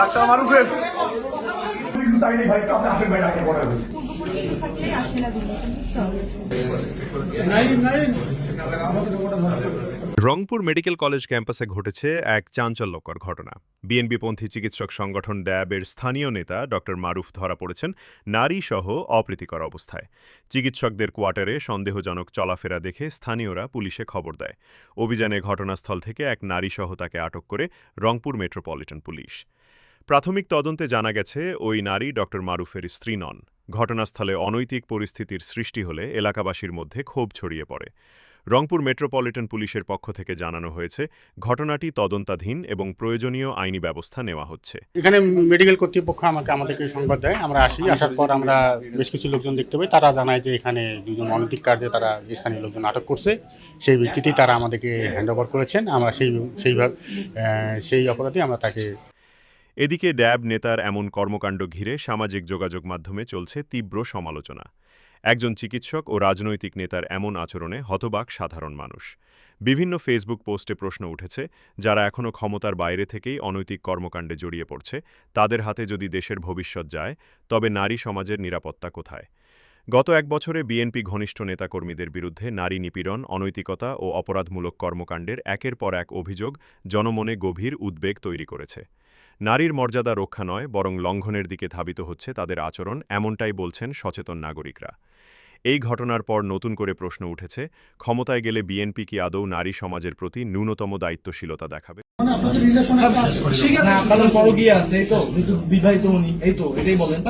Doctor মারুফের Rangpur medical college ক্যাম্পাসে ঘটেছে এক চাঞ্চল্যকর ঘটনা। বিএনপিপন্থী চিকিৎসক সংগঠন ড্যাবের স্থানীয় নেতা ড মারুফ ধরা পড়েছেন নারী সহ অপ্রীতিকর অবস্থায়। চিকিৎসকদের কোয়ার্টারে সন্দেহজনক চলাফেরা দেখে স্থানীয়রা পুলিশে খবর দেয়। অভিযানে ঘটনাস্থল থেকে এক নারী সহ তাকে আটক করে রংপুর মেট্রোপলিটন পুলিশ। প্রাথমিক তদন্তে জানা গেছে, ওই নারী ড মারুফের স্ত্রী নন। ঘটনাস্থলে অনৈতিক পরিস্থিতির সৃষ্টি হলে এলাকাবাসীর মধ্যে ক্ষোভ ছড়িয়ে পড়ে। রংপুর মেট্রোপলিটন পুলিশের পক্ষ থেকে জানানো হয়েছে, ঘটনাটি তদন্তাধীন এবং প্রয়োজনীয় আইনি ব্যবস্থা নেওয়া হচ্ছে। এখানে মেডিকেল কর্তৃপক্ষ আমাকে, আমাদেরকে সংবাদ দেয়। আমরা আসি, আসার পর আমরা বেশ কিছু লোকজন দেখতে পাই। তারা জানায় যে এখানে দুজন অনৈতিক কার্যে তারা স্থানীয় লোকজন আটক করছে। সেই ভিত্তিতেই তারা আমাদেরকে হ্যান্ড ওভার করেছেন। আমরা সেই সেইভাবে সেই অপরাধে আমরা তাকে এদিকে ড্যাব নেতার এমন কর্মকাণ্ড ঘিরে সামাজিক যোগাযোগ মাধ্যমে চলছে তীব্র সমালোচনা। একজন চিকিৎসক ও রাজনৈতিক নেতার এমন আচরণে হতবাক সাধারণ মানুষ। বিভিন্ন ফেসবুক পোস্টে প্রশ্ন উঠেছে, যারা এখনও ক্ষমতার বাইরে থেকেই অনৈতিক কর্মকাণ্ডে জড়িয়ে পড়ছে, তাদের হাতে যদি দেশের ভবিষ্যৎ যায়, তবে নারী সমাজের নিরাপত্তা কোথায়? গত এক বছরে বিএনপি ঘনিষ্ঠ নেতাকর্মীদের বিরুদ্ধে নারী নিপীড়ন, অনৈতিকতা ও অপরাধমূলক কর্মকাণ্ডের একের পর এক অভিযোগ জনমনে গভীর উদ্বেগ তৈরি করেছে। নারীর মর্যাদা রক্ষা নয় বরং লঙ্ঘনের দিকে ধাবিত হচ্ছে তাদের আচরণ এমনটাই বলছেন সচেতন নাগরিকরা। এই ঘটনার পর নতুন করে প্রশ্ন উঠেছে ক্ষমতায় গেলে বিএনপি কি আদৌ নারী সমাজের প্রতি ন্যূনতম দায়িত্বশীলতা দেখাবে? আপনাদের বড় আছে। তো বিবাহিত উনি এই তো এটাই বলেন।